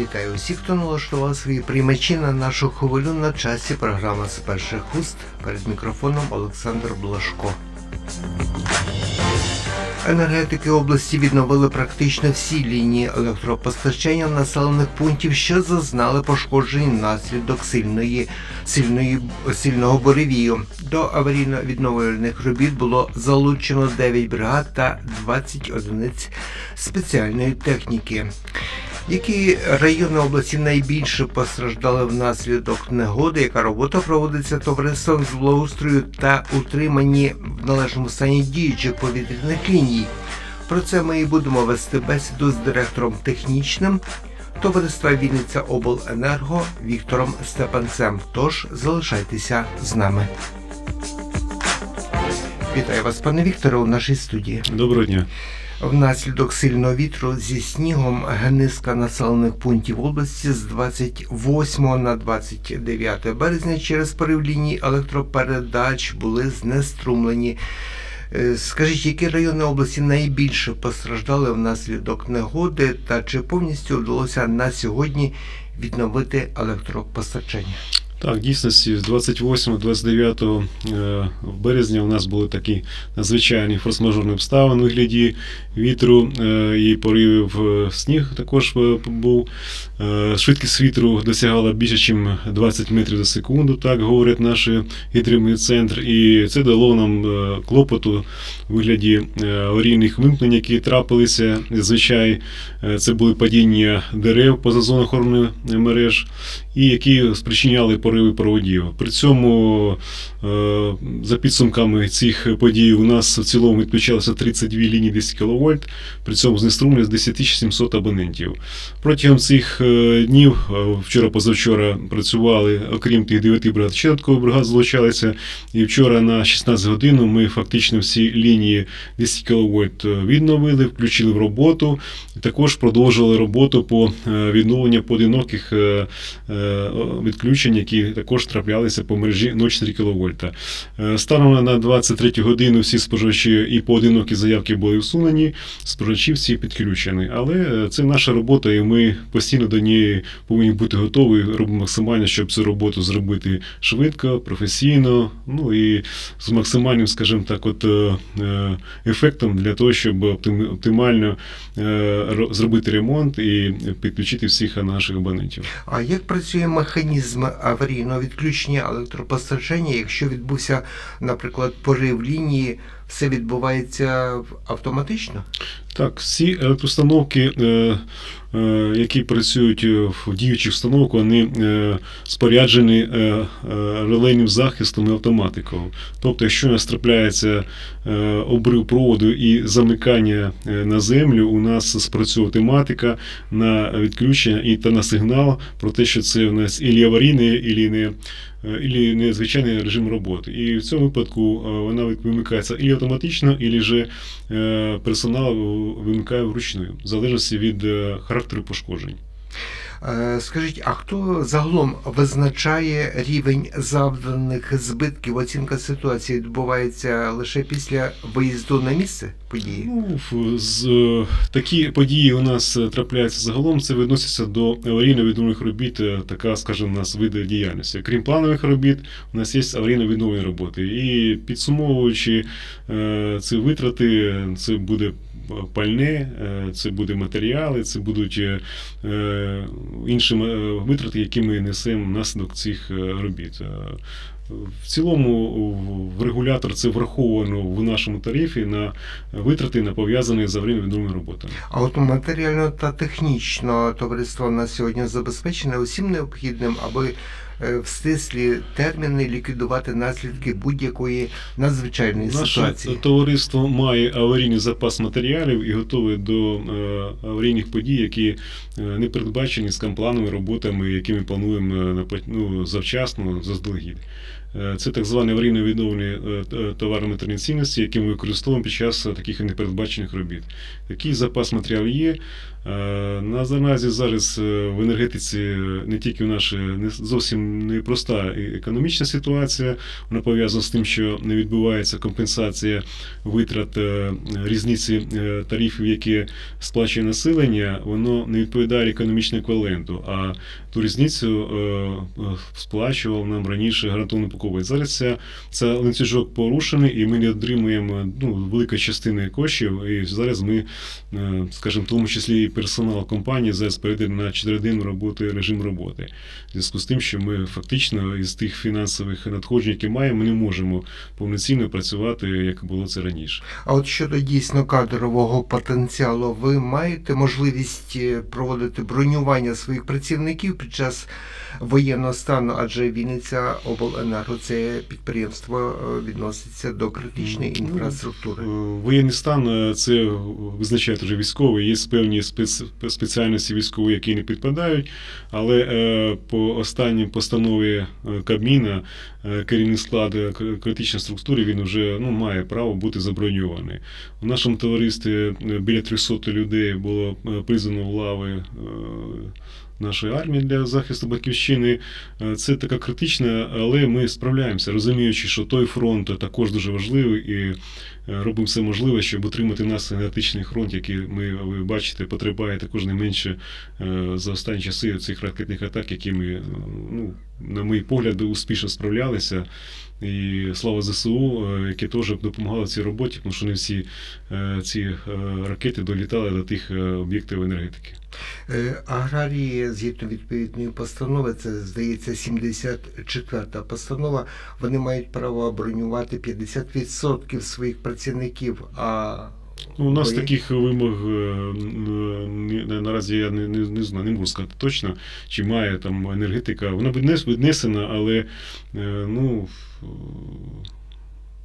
Вітаю усіх, хто налаштував свої приймачі на нашу хвилю на часі. Програма з перших уст. Перед мікрофоном Олександр Блашко. Енергетики області відновили практично всі лінії електропостачання населених пунктів, що зазнали пошкоджень внаслідок сильної, сильної, сильного буревію. До аварійно-відновлювальних робіт було залучено 9 бригад та 20 одиниць спеціальної техніки. Які райони області найбільше постраждали внаслідок негоди, яка робота проводиться товариством з благоустрою та утриманні в належному стані діючих повітряних ліній? Про це ми і будемо вести бесіду з директором технічним товариства Вінниця Обленерго Віктором Степанцем. Тож залишайтеся з нами. Вітаю вас, пане Вікторе, у нашій студії. Доброго дня. Внаслідок сильного вітру зі снігом низка населених пунктів області з 28 на 29 березня через порив ліній електропередач були знеструмлені. Е, Скажіть, які райони області найбільше постраждали внаслідок негоди, та чи повністю вдалося на сьогодні відновити електропостачання? Так, в дійсності з 28-29 е, березня у нас були такі надзвичайні форс-мажорні обставини у вигляді вітру е, і поривів е, сніг також був. Швидкість вітру досягала більше, ніж 20 метрів за секунду, так говорять наші гідримний центр. І це дало нам клопоту у вигляді аварійних вимкнень, які трапилися. Зазвичай це були падіння дерев поза зоною охорони мереж, і які спричиняли пориви проводів. При цьому, е, за підсумками цих подій, у нас в цілому відключалося 32 лінії 10 кВт, при цьому знеструмлено з 10 700 абонентів. Протягом цих е, днів, е, вчора-позавчора, працювали, окрім тих 9 бригад, ще додаткові бригад залучалися. І вчора на 16 годину ми фактично всі лінії 10 кВт відновили, включили в роботу. І також продовжували роботу по відновленню поодиноких відключень, які також траплялися по мережі 0,4 кВт. Е, Станом на 23 годину всі споживачі і поодинокі заявки були усунені, споживачі всі підключені. Але е, це наша робота, і ми постійно до неї повинні бути готові. Робимо максимально, щоб цю роботу зробити швидко, професійно, ну і з максимальним, скажімо так, от е, ефектом для того, щоб оптимально зробити ремонт і підключити всіх наших абонентів. А як працює механізм аварійного відключення електропостачання, якщо відбувся, наприклад, порив лінії, все відбувається автоматично? Так, всі електроустановки, е, е, які працюють в діючих установках, вони е, споряджені релейним захистом і автоматикою. Тобто, якщо у нас трапляється обрив проводу і замикання на землю, у нас спрацьовує автоматика на відключення і та на сигнал про те, що це у нас ілі аварійний, ілі не. Е, Ілі незвичайний режим роботи. І в цьому випадку е, вона вимикається і автоматично, і же е, персонал вимикає вручну, в залежності від е, характеру пошкоджень. Е, Скажіть, а хто загалом визначає рівень завданих збитків? Оцінка ситуації відбувається лише після виїзду на місце події? Ну, з, е, такі події у нас е, трапляються загалом. Це відноситься до аварійно-відновлених робіт, така, скажімо, у нас види діяльності. Крім планових робіт, у нас є аварійно-відновлені роботи. І підсумовуючи ці витрати, це буде пальне, це буде матеріали, це будуть е, е, витрати, які ми несемо внаслідок цих е, робіт. Е, В цілому в- регулятор це враховано в нашому тарифі на витрати на пов'язані з аварійно-відновленими роботами. А от матеріально та технічно товариство на сьогодні забезпечене усім необхідним, аби в стислі терміни ліквідувати наслідки будь-якої надзвичайної Наше ситуації. товариство має аварійний запас матеріалів і готове до е, аварійних подій, які е, не передбачені з плановими роботами, які ми плануємо е, ну, завчасно, заздалегідь. Е, Це так звані аварійно відновлені е, т- товарно-матеріальні цінності, які ми використовуємо під час е, таких непередбачених робіт. Такий запас матеріалів є. Е, На наразі зараз е, в енергетиці е, не тільки в наші не зовсім непроста економічна ситуація. Вона пов'язана з тим, що не відбувається компенсація витрат е, різниці е, тарифів, які сплачує населення, воно не відповідає економічному еквіваленту. А ту різницю е, е, сплачував нам раніше гарантовний покупець. Зараз ця ланцюжок порушений, і ми не отримуємо ну, великої частини коштів. І зараз ми, е, скажімо, в тому числі і персонал компанії зараз перейде на 4 роботи режим роботи. В зв'язку з тим, що ми фактично із тих фінансових надходжень, які маємо, не можемо повноцінно працювати, як було це раніше. А от щодо дійсно кадрового потенціалу, ви маєте можливість е, проводити бронювання своїх працівників під час воєнного стану, адже Вінниця обленерго це підприємство е, відноситься до критичної Ну, інфраструктури. Е, Воєнний стан е, це визначає вже військовий. Є певні спец, спеціальності військові, які не підпадають. Але по останній постанові Кабміна керівний склад критичної структури він вже ну, має право бути заброньований. У нашому товаристві біля 300 людей було призвано в лави. Нашої армії для захисту батьківщини. Е, це така критична, але ми справляємося, розуміючи, що той фронт також дуже важливий і е, робимо все можливе, щоб утримати нас енергетичний фронт, який ми ви бачите, потребує також не менше е, за останні часи цих ракетних атак, які ми, ну, на мій погляд, успішно справлялися. І слава ЗСУ, е, які теж допомагали в цій роботі, тому що не всі е, ці е, ракети долітали до тих об'єктів енергетики. Аграрії, згідно відповідної постанови, це здається 74-та постанова, вони мають право бронювати 50% своїх працівників. А Ну, у нас ви- таких вимог е, н- наразі я не, не, не знаю, не можу сказати точно, чи має там енергетика. Вона віднесена, але е, ну. е,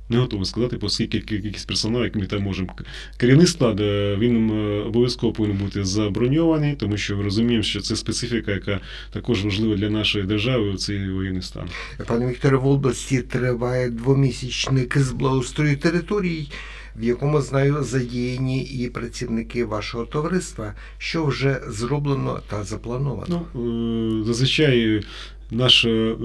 Не готовий сказати, оскільки кількість персоналу, який ми там можемо. Керівний склад е, він е, обов'язково повинен бути заброньований, тому що розуміємо, що це специфіка, яка також важлива для нашої держави у цей воєнний стан. Пане Вікторе, в області триває двомісячник з благоустрою територій, в якому знаю задіяні і працівники вашого товариства, що вже зроблено та заплановано. Ну, е, зазвичай наш е,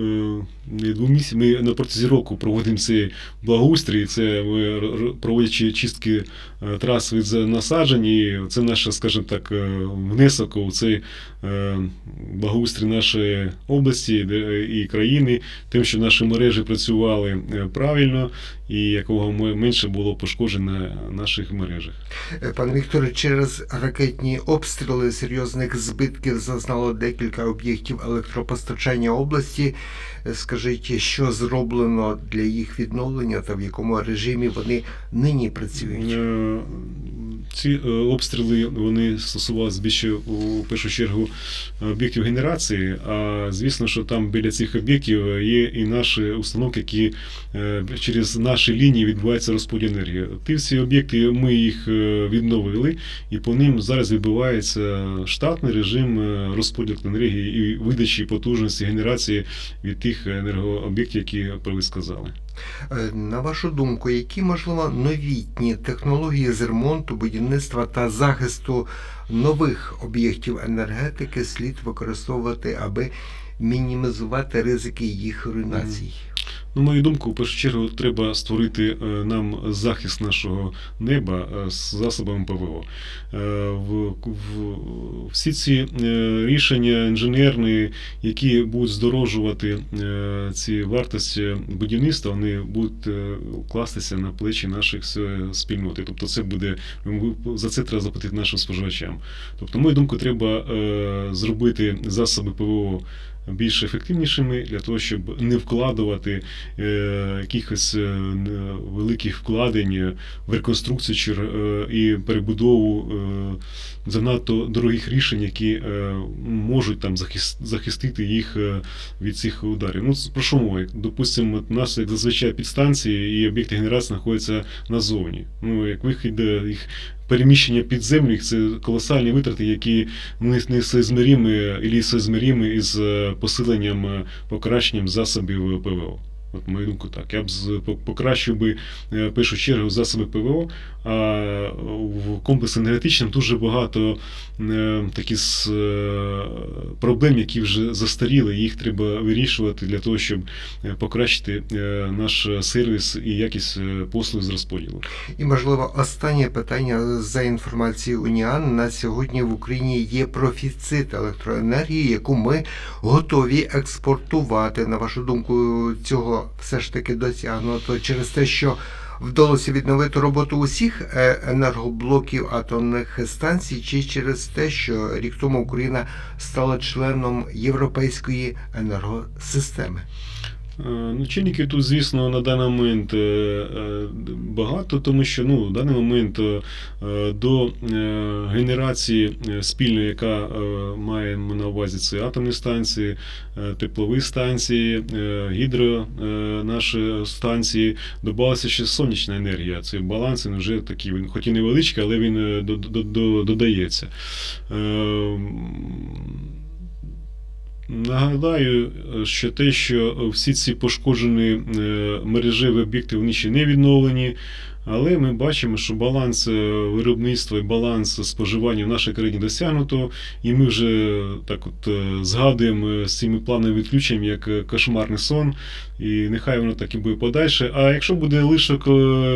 двомісяць, ми на протязі року проводимо цей благоустрій, це ми проводячи чистки е, трас від насаджень, і це наш, скажімо так, е, внесок у цей благоустрій нашої області і країни, тим, що наші мережі працювали правильно і якого менше було пошкоджено на наших мережах. Пане Вікторе, через ракетні обстріли серйозних збитків зазнало декілька об'єктів електропостачання області. Е, Скажіть, що зроблено для їх відновлення та в якому режимі вони нині працюють? Е, Ці е, обстріли вони стосувалися більше у першу чергу об'єктів генерації. А звісно, що там біля цих об'єктів є і наші установки, які е, через наші лінії відбувається розподіл енергії. Ті всі об'єкти ми їх відновили, і по ним зараз відбувається штатний режим розподілу енергії і видачі потужності генерації від тих енергооб'єктів, які про ви сказали. Е, На вашу думку, які можливо новітні технології з ремонту, будівництва та захисту нових об'єктів енергетики слід використовувати, аби мінімізувати ризики їх руйнації? На мою думку, в першу чергу треба створити е, нам захист нашого неба е, з засобами ПВО. Е, всі ці рішення інженерні, які будуть здорожувати ці вартості будівництва, вони будуть кластися на плечі наших спільноти. Тобто, це буде за це треба заплатити нашим споживачам. Тобто, на мою думку, треба зробити засоби ПВО більш ефективнішими для того, щоб не вкладувати е, якихось е, великих вкладень в реконструкцію чи е, і перебудову занадто дорогих рішень, які можуть там захис- захистити їх від цих ударів. Ну, про що мова? Допустимо, у нас як зазвичай підстанції і об'єкти генерації знаходяться назовні. Ну, як вихід їх переміщення під землю, їх це колосальні витрати, які не, не і соізмірімі із е, посиленням, е, покращенням засобів ПВО. От мою думку, так. Я б покращив би е, в першу чергу засоби ПВО, а в комплекс енергетичним дуже багато е, такі з, е, проблем, які вже застаріли, їх треба вирішувати для того, щоб покращити наш сервіс і якість послуг з розподілу. І, можливо, останнє питання за інформацією Уніан. На сьогодні в Україні є профіцит електроенергії, яку ми готові експортувати. На вашу думку, цього все ж таки досягнуто через те, що вдалося відновити роботу усіх е, енергоблоків атомних станцій, чи через те, що рік тому Україна стала членом європейської енергосистеми. Е, Ну, тут, звісно, на даний момент е, е, багато, тому що ну, в даний момент до генерації спільної, яка маємо на увазі, це атомні станції, теплові станції, гідро наші станції, додалася ще сонячна енергія. Це баланс він вже такий, він хоч і невеличкий, але він до- до- до- додається. Е, Нагадаю, що те, що всі ці пошкоджені е, мережеві об'єкти вони ще не відновлені, але ми бачимо, що баланс е, виробництва і баланс споживання в нашій країні досягнуто, і ми вже так от е, згадуємо з цими плановими відключеннями як е, кошмарний сон, і нехай воно так і буде подальше. А якщо буде лишок е,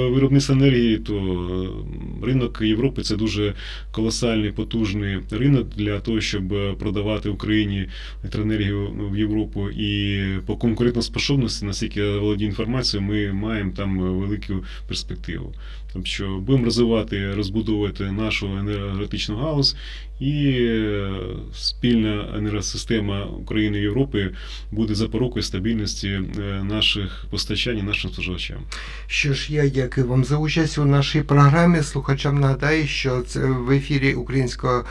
виробництва енергії, то е, ринок Європи це дуже колосальний потужний ринок для того, щоб е, продавати Україні електроенергію в Європу і по конкурентоспособності, наскільки я володію інформацією, ми маємо там велику перспективу. Тобто, що будемо розвивати, розбудовувати нашу енергетичну галузь, і е, спільна енергосистема України і Європи буде запорукою стабільності е, наших постачань і нашим споживачам. Що ж, я дякую вам за участь у нашій програмі. Слухачам нагадаю, що це в ефірі українського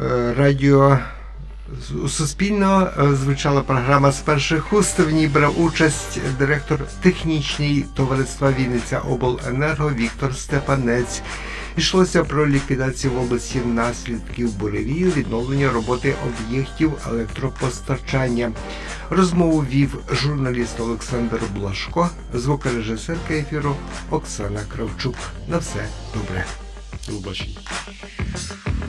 е, радіо С- Суспільного е, звучала програма з перших уст. В ній брав участь директор технічний товариства Вінниця Обленерго Віктор Степанець. Йшлося про ліквідацію в області наслідків буревію, відновлення роботи об'єктів електропостачання. Розмову вів журналіст Олександр Блашко, звукорежисерка ефіру Оксана Кравчук. На все добре. До побачення.